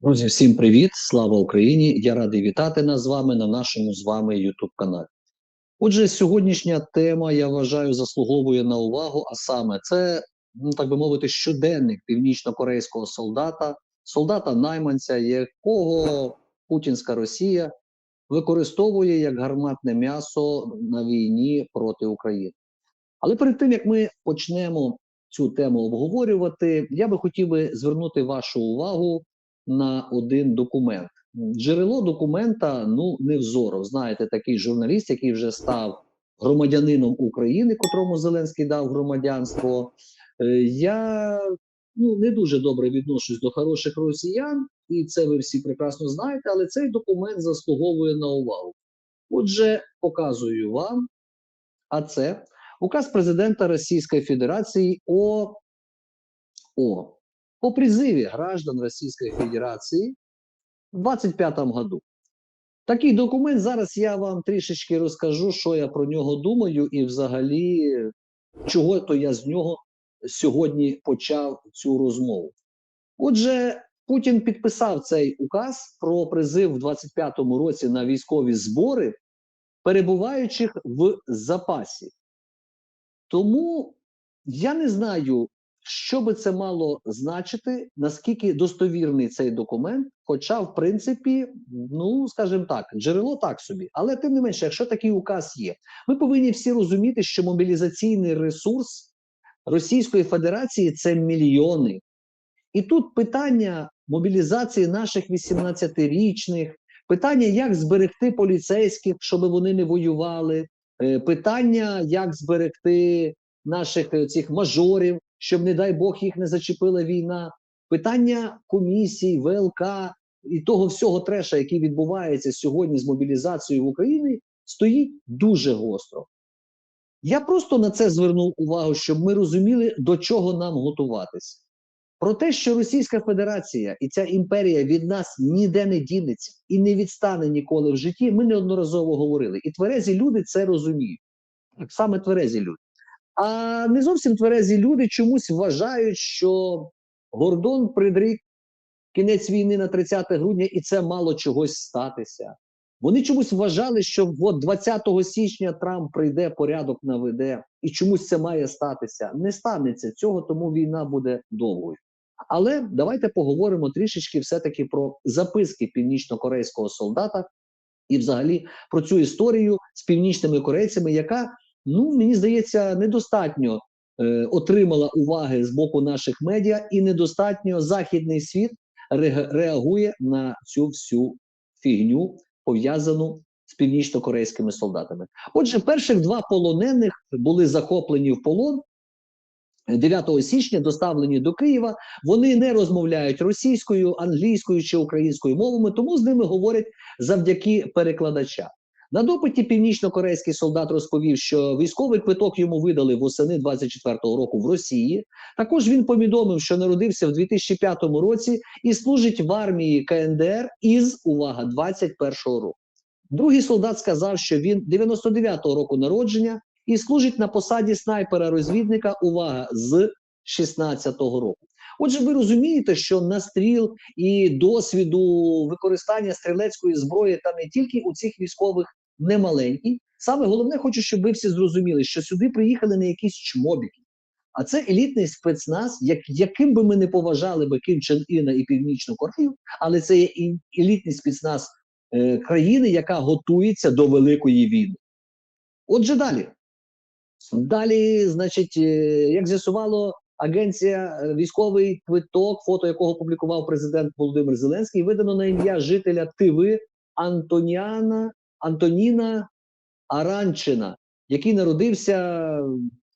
Друзі, всім привіт! Слава Україні! Я радий вітати нас з вами на нашому з вами youtube каналі. Отже, сьогоднішня тема, я вважаю, заслуговує на увагу, а саме це, ну так би мовити, щоденник північно-корейського солдата, солдата-найманця, якого путінська Росія використовує як гарматне м'ясо на війні проти України. Але перед тим як ми почнемо цю тему обговорювати, я би хотів би звернути вашу увагу на один документ. Джерело документа ну невзоров. Знаєте, такий журналіст, який вже став громадянином України, котрому Зеленський дав громадянство. Е, Я ну не дуже добре відношусь до хороших росіян, і це ви всі прекрасно знаєте. Але цей документ заслуговує на увагу. Отже, показую вам. А це указ президента Російської Федерації о, о по призыве граждан Российской Федерации в 25 году. Такий документ. Зараз я вам трішечки розкажу, що я про нього думаю, і взагалі, чого то я з нього сьогодні почав цю розмову. Отже, Путін підписав цей указ про призив в 25-му році на військові збори, перебуваючих в запасі. Тому я не знаю, що би це мало значити, наскільки достовірний цей документ, хоча, в принципі, ну скажімо так, джерело так собі. Але тим не менше, якщо такий указ є, ми повинні всі розуміти, що мобілізаційний ресурс Російської Федерації це мільйони. І тут питання мобілізації наших 18-річних, питання, як зберегти поліцейських, щоб вони не воювали, е, питання, як зберегти наших е, цих мажорів, щоб, не дай Бог, їх не зачепила війна. Питання комісій, ВЛК і того всього треша, який відбувається сьогодні з мобілізацією в Україні, стоїть дуже гостро. Я просто на це звернув увагу, щоб ми розуміли, до чого нам готуватися. Про те, що Російська Федерація і ця імперія від нас ніде не дінеться і не відстане ніколи в житті, ми неодноразово говорили. І тверезі люди це розуміють. Саме тверезі люди. А не зовсім тверезі люди чомусь вважають, що Гордон придрік кінець війни на 30 грудня, і це мало чогось статися. Вони чомусь вважали, що от 20 січня Трамп прийде, порядок наведе, і чомусь це має статися. Не станеться цього, тому війна буде довгою. Але давайте поговоримо трішечки все-таки про записки північно-корейського солдата і, взагалі, про цю історію з північними корейцями, яка ну мені здається, недостатньо е, отримала уваги з боку наших медіа, і недостатньо західний світ ре реагує на цю всю фігню, пов'язану з північно-корейськими солдатами. Отже, перших два полонених були захоплені в полон. 9 січня доставлені до Києва, вони не розмовляють російською, англійською чи українською мовами, тому з ними говорять завдяки перекладача. На допиті північно-корейський солдат розповів, що військовий квиток йому видали восени 24-го року в Росії. Також він повідомив, що народився в 2005 році і служить в армії КНДР із увага 21-го року. Другий солдат сказав, що він 99-го року народження і служить на посаді снайпера-розвідника. Увага з 16-го року. Отже, ви розумієте, що настріл і досвіду використання стрілецької зброї та не тільки у цих військових немаленький. Саме головне, хочу, щоб ви всі зрозуміли, що сюди приїхали не якісь чмобіки, а це елітний спецназ, як, яким би ми не поважали би Ким Чен Іна і Північну Корею, але це є елітний спецназ е, країни, яка готується до великої війни. Отже, далі. Далі, значить, е, як з'ясувало агенція е, військовий квиток, фото якого публікував президент Володимир Зеленський, видано на ім'я жителя Тиви Антоніана Антоніна Аранчина, який народився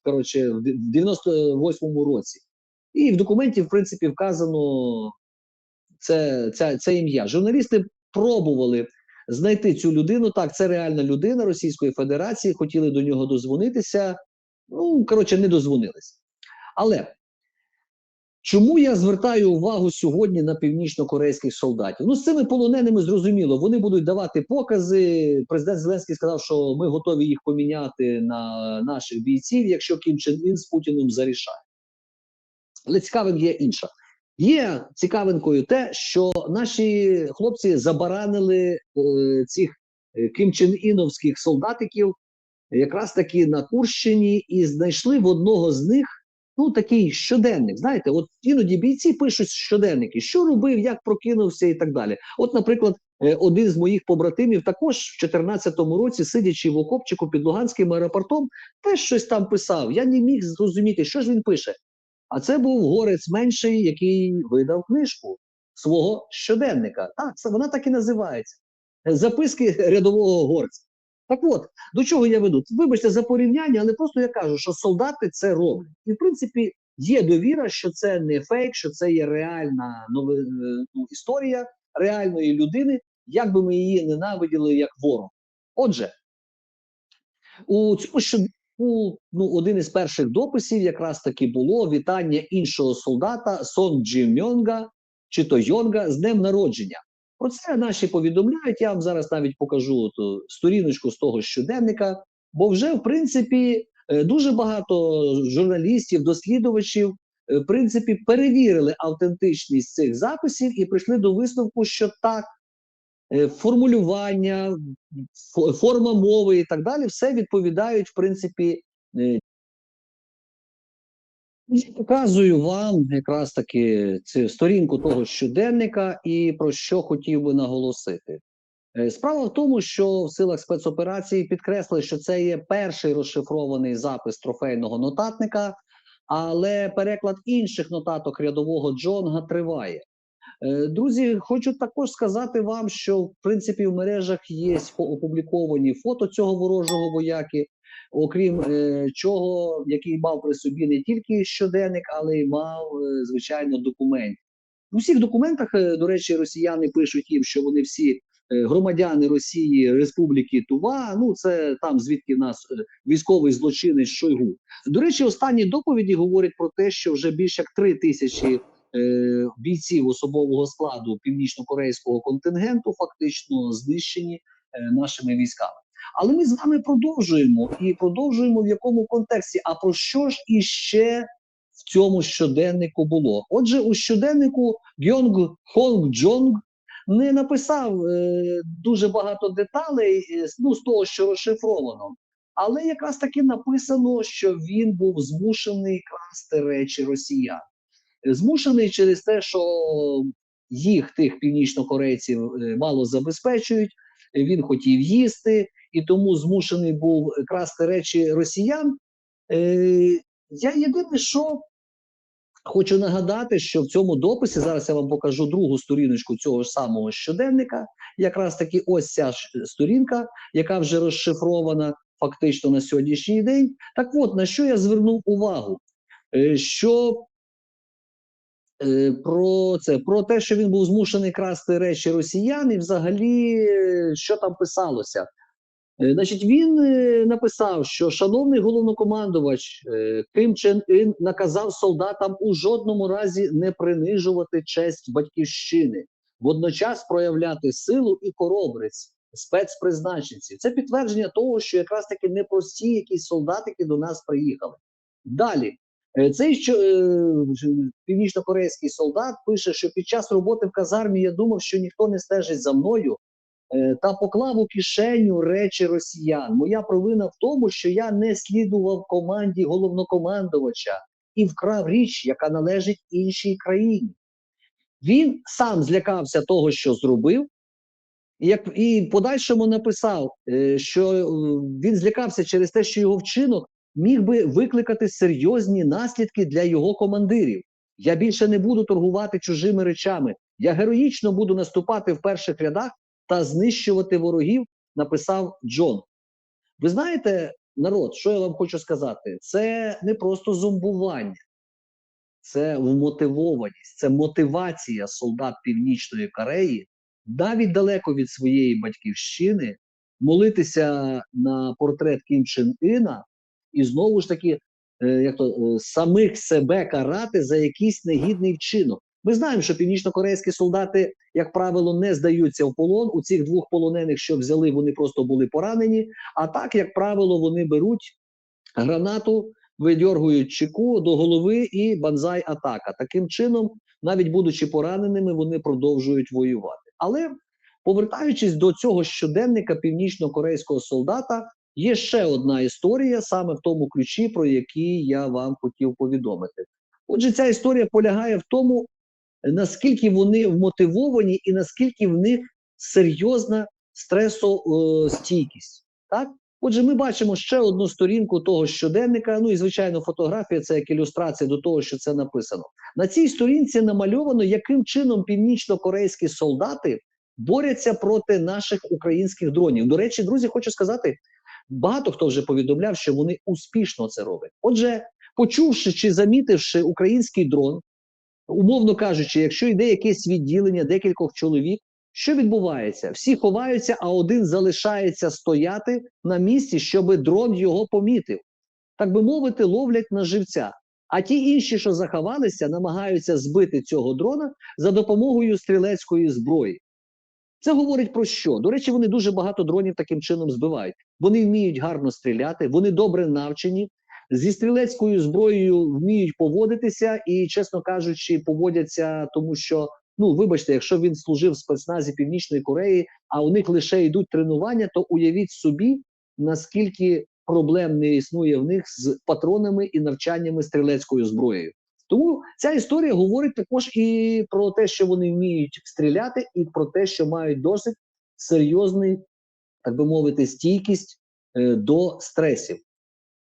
коротше, в 98-му році. І в документі, в принципі, вказано це, це, це ім'я. Журналісти пробували знайти цю людину. Так, це реальна людина Російської Федерації, хотіли до нього дозвонитися. Ну, коротше, не дозвонилися. Але Чому я звертаю увагу сьогодні на північно-корейських солдатів? Ну з цими полоненими зрозуміло, вони будуть давати покази. Президент Зеленський сказав, що ми готові їх поміняти на наших бійців, якщо Кім Чен Ін з Путіним зарішає. Але цікавим є інша. Є цікавинкою те, що наші хлопці забаранили е, цих е, кимчен-іновських солдатиків якраз таки на Курщині і знайшли в одного з них ну такий щоденник. Знаєте, от іноді бійці пишуть щоденники, що робив, як прокинувся і так далі. От, наприклад, е, один з моїх побратимів також в 2014 році, сидячи в окопчику під Луганським аеропортом, теж щось там писав. Я не міг зрозуміти, що ж він пише. А це був горець менший, який видав книжку свого щоденника. Так, вона так і називається. Записки рядового горця. Так от, до чого я веду? Вибачте за порівняння, але просто я кажу, що солдати це роблять. І в принципі є довіра, що це не фейк, що це є реальна нови, е, ну, історія реальної людини, як би ми її ненавиділи як ворог. Отже, у цьому що у ну, один із перших дописів якраз таки було вітання іншого солдата Сон Джі Мьонга, чи то Йонга з днем народження. Про це наші повідомляють. Я вам зараз навіть покажу ту сторіночку з того щоденника, бо вже в принципі е, дуже багато журналістів, дослідувачів, е, в принципі, перевірили автентичність цих записів і прийшли до висновку, що так. е, Формулювання, форма мови і так далі, все відповідають, в принципі, е, я Показую вам якраз таки цю сторінку того щоденника і про що хотів би наголосити. Е, Справа в тому, що в силах спецоперації підкреслили, що це є перший розшифрований запис трофейного нотатника, але переклад інших нотаток рядового Джонга триває. Е, Друзі, хочу також сказати вам, що в принципі в мережах є опубліковані фото цього ворожого вояки, окрім е, чого, який мав при собі не тільки щоденник, але й мав е, звичайно документ. У всіх документах, е, до речі, росіяни пишуть їм, що вони всі громадяни Росії Республіки Тува. Ну це там звідки нас військовий злочинець Шойгу. До речі, останні доповіді говорять про те, що вже більше як три тисячі бійців особового складу північно-корейського контингенту фактично знищені нашими військами. Але ми з вами продовжуємо і продовжуємо в якому контексті. А про що ж іще в цьому щоденнику було? Отже, у щоденнику Гьонг Хонг Джонг не написав е, дуже багато деталей е, ну, з того, що розшифровано. Але якраз таки написано, що він був змушений красти речі росіян змушений через те, що їх тих північнокорейців е, мало забезпечують. Він хотів їсти і тому змушений був красти речі росіян. Е, Я єдине, що хочу нагадати, що в цьому дописі зараз я вам покажу другу сторіночку цього ж самого щоденника. Якраз таки ось ця сторінка, яка вже розшифрована фактично на сьогоднішній день. Так от на що я звернув увагу? Е, Що Е, про це про те, що він був змушений красти речі росіян, і взагалі що там писалося. Е, Значить, він е, написав, що шановний головнокомандувач е, Ким Чен Ін наказав солдатам у жодному разі не принижувати честь батьківщини, водночас проявляти силу і хоробриць спецпризначенців. Це підтвердження того, що якраз таки непрості якісь солдатики до нас приїхали. Далі. Цей що північно-корейський солдат пише, що під час роботи в казармі я думав, що ніхто не стежить за мною, та поклав у кишеню речі росіян. Моя провина в тому, що я не слідував команді головнокомандувача і вкрав річ, яка належить іншій країні. Він сам злякався того, що зробив, як і в подальшому написав, е, що е, він злякався через те, що його вчинок міг би викликати серйозні наслідки для його командирів. Я більше не буду торгувати чужими речами. Я героїчно буду наступати в перших рядах та знищувати ворогів, написав Джон. Ви знаєте, народ, що я вам хочу сказати? Це не просто зомбування, це вмотивованість, це мотивація солдат Північної Кореї навіть далеко від своєї батьківщини молитися на портрет Кім Чен Іна і знову ж таки, е, як то е, самих себе карати за якийсь негідний вчинок. Ми знаємо, що північно-корейські солдати, як правило, не здаються в полон. У цих двох полонених, що взяли, вони просто були поранені. А так, як правило, вони беруть гранату видьоргують чеку до голови і банзай атака. Таким чином, навіть будучи пораненими, вони продовжують воювати. Але повертаючись до цього щоденника північно-корейського солдата, є ще одна історія, саме в тому ключі, про який я вам хотів повідомити. Отже, ця історія полягає в тому, наскільки вони вмотивовані і наскільки в них серйозна стресостійкість. Так, отже, ми бачимо ще одну сторінку того щоденника. Ну і звичайно, фотографія це як ілюстрація до того, що це написано. На цій сторінці намальовано, яким чином північно-корейські солдати борються проти наших українських дронів. До речі, друзі, хочу сказати, багато хто вже повідомляв, що вони успішно це роблять. Отже, почувши чи замітивши український дрон, умовно кажучи, якщо йде якесь відділення декількох чоловік, що відбувається? Всі ховаються, а один залишається стояти на місці, щоб дрон його помітив. Так би мовити, ловлять на живця. А ті інші, що заховалися, намагаються збити цього дрона за допомогою стрілецької зброї. Це говорить про що? До речі, вони дуже багато дронів таким чином збивають. Вони вміють гарно стріляти, вони добре навчені, зі стрілецькою зброєю вміють поводитися і, чесно кажучи, поводяться, тому що ну вибачте, якщо він служив в спецназі Північної Кореї, а у них лише йдуть тренування, то уявіть собі, наскільки проблем не існує в них з патронами і навчаннями стрілецькою зброєю. Тому ця історія говорить також і про те, що вони вміють стріляти, і про те, що мають досить серйозний, так би мовити, стійкість е, до стресів.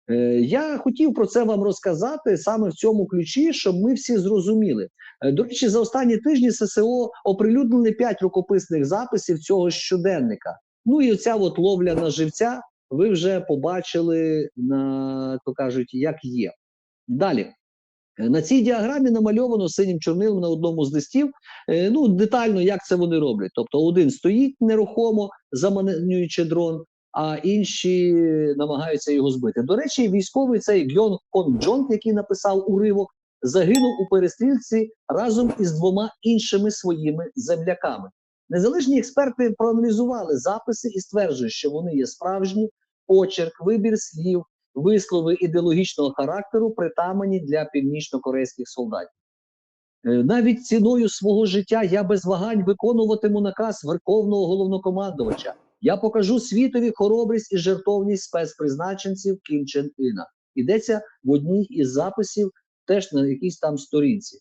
Е, я хотів про це вам розказати саме в цьому ключі, щоб ми всі зрозуміли. Е, До речі, за останні тижні ССО оприлюднили 5 рукописних записів цього щоденника. Ну і оця от ловля на живця ви вже побачили на то кажуть, як є. Далі. Е, На цій діаграмі намальовано синім чорнилом на одному з листів. Ну, детально, як це вони роблять. Тобто, один стоїть нерухомо, заманюючи дрон, а інші намагаються його збити. До речі, військовий цей Гьон Хон Джонг, який написав уривок, загинув у перестрілці разом із двома іншими своїми земляками. Незалежні експерти проаналізували записи і стверджують, що вони є справжні почерк, вибір слів, вислови ідеологічного характеру, притамані для північно-корейських солдатів. Е, Навіть ціною свого життя я без вагань виконуватиму наказ Верховного головнокомандувача. Я покажу світові хоробрість і жертовність спецпризначенців Кім Чен Іна. Йдеться в одній із записів, теж на якійсь там сторінці.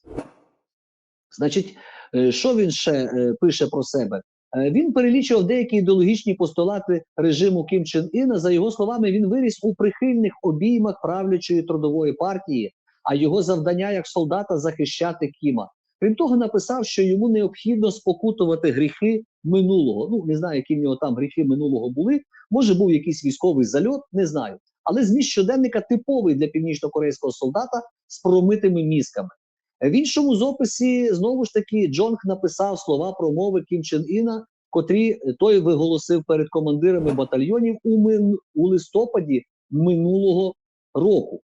Значить, е, що він ще е, пише про себе? Е, Він перелічував деякі ідеологічні постулати режиму Кім Чен Іна. За його словами, він виріс у прихильних обіймах правлячої трудової партії, а його завдання як солдата захищати Кіма. Крім того, написав, що йому необхідно спокутувати гріхи минулого. Ну не знаю, які в нього там гріхи минулого були. Може, був якийсь військовий зальот, не знаю. Але зміст щоденника типовий для північно-корейського солдата з промитими мізками. В іншому зописі знову ж таки Джонг написав слова промови Кім Чен Іна, котрі той виголосив перед командирами батальйонів у, мин... у листопаді минулого року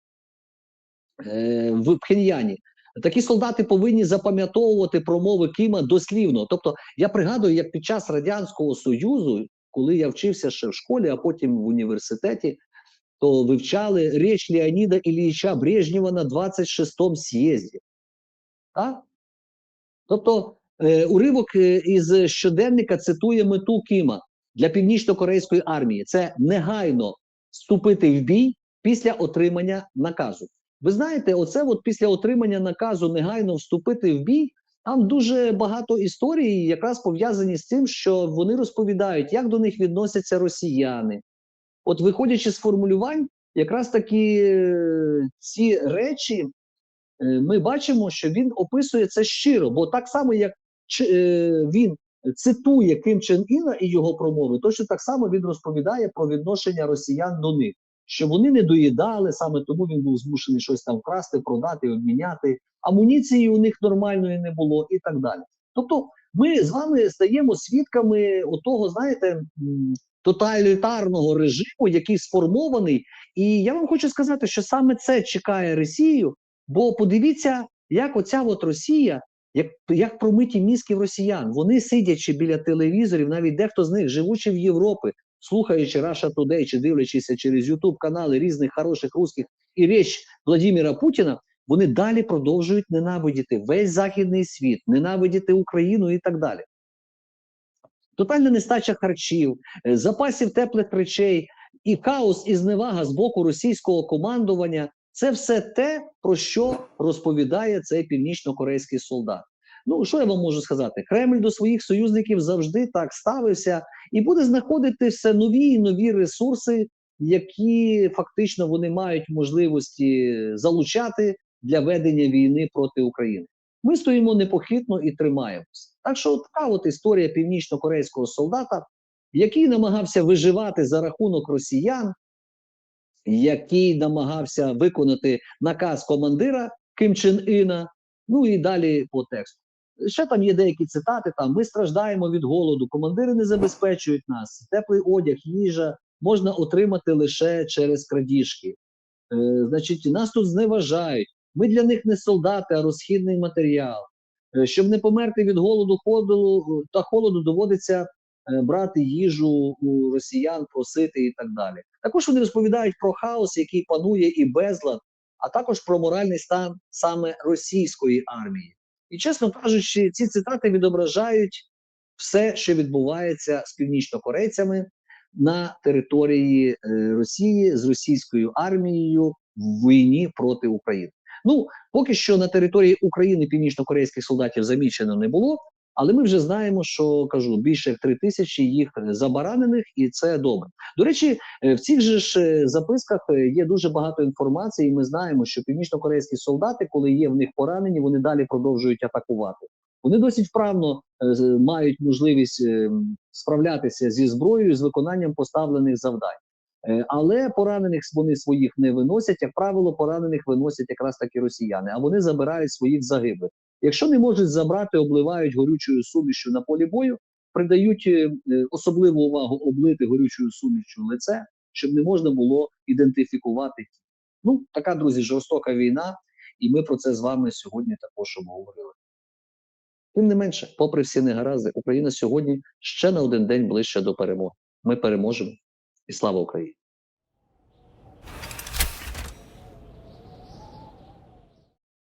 е, в Пхеньяні. Такі солдати повинні запам'ятовувати промови Кіма дослівно. Тобто, я пригадую, як під час радянського союзу, коли я вчився ще в школі, а потім в університеті, то вивчали річ Леоніда Ілліча Брежнєва на 26-му з'їзді. Так? Тобто, е, уривок е, із щоденника цитує мету Кіма для північно-корейської армії: це негайно вступити в бій після отримання наказу. Ви знаєте, оце от після отримання наказу негайно вступити в бій. Там дуже багато історій, якраз пов'язані з тим, що вони розповідають, як до них відносяться росіяни. От, виходячи з формулювань, якраз такі е, ці речі е, ми бачимо, що він описує це щиро, бо так само, як е, він цитує Ким Чен Іна і його промови, точно так само він розповідає про відношення росіян до них, що вони не доїдали, саме тому він був змушений щось там вкрасти, продати, обміняти. Амуніції у них нормальної не було і так далі. Тобто, ми з вами стаємо свідками отого, знаєте, тоталітарного режиму, який сформований. І я вам хочу сказати, що саме це чекає Росію, бо подивіться, як оця от Росія, як, як промиті мізки в росіян. Вони сидячи біля телевізорів, навіть дехто з них, живучи в Європі, слухаючи Russia Today чи дивлячися через YouTube канали різних хороших русських і річ Владимира Путіна, вони далі продовжують ненавидіти весь західний світ, ненавидіти Україну і так далі. Тотальна нестача харчів, е, запасів теплих речей і хаос і зневага з боку російського командування це все те, про що розповідає цей північно-корейський солдат. Ну що я вам можу сказати? Кремль до своїх союзників завжди так ставився і буде знаходити все нові і нові ресурси, які фактично вони мають можливості залучати для ведення війни проти України. Ми стоїмо непохитно і тримаємось. Так що, така от історія північно-корейського солдата, який намагався виживати за рахунок росіян, який намагався виконати наказ командира Ким Чен Іна, ну і далі по тексту. Ще там є деякі цитати: там ми страждаємо від голоду, командири не забезпечують нас, теплий одяг, їжа можна отримати лише через крадіжки. Е, значить, нас тут зневажають. Ми для них не солдати, а розхідний матеріал. Е, щоб не померти від голоду холоду та холоду, доводиться е, брати їжу у росіян, просити і так далі. Також вони розповідають про хаос, який панує і безлад, а також про моральний стан саме російської армії. І чесно кажучи, ці цитати відображають все, що відбувається з північнокорейцями на території е, Росії з російською армією в війні проти України. Ну поки що на території України північно-корейських солдатів замічено не було, але ми вже знаємо, що кажу більше як три тисячі їх забаранених, і це добре. До речі, е, в цих же ж е, записках е, є дуже багато інформації. і Ми знаємо, що північно-корейські солдати, коли є в них поранені, вони далі продовжують атакувати. Вони досить вправно мають можливість справлятися зі зброєю з виконанням поставлених завдань. Але поранених вони своїх не виносять. Як правило, поранених виносять якраз таки росіяни, а вони забирають своїх загиблих. Якщо не можуть забрати, обливають горючою сумішю на полі бою, придають е, е, особливу увагу облити горючою сумішю лице, щоб не можна було ідентифікувати. Ну, така, друзі, жорстока війна, і ми про це з вами сьогодні також обговорили. Тим не менше, попри всі негаразди, Україна сьогодні ще на один день ближче до перемоги. Ми переможемо і слава Україні!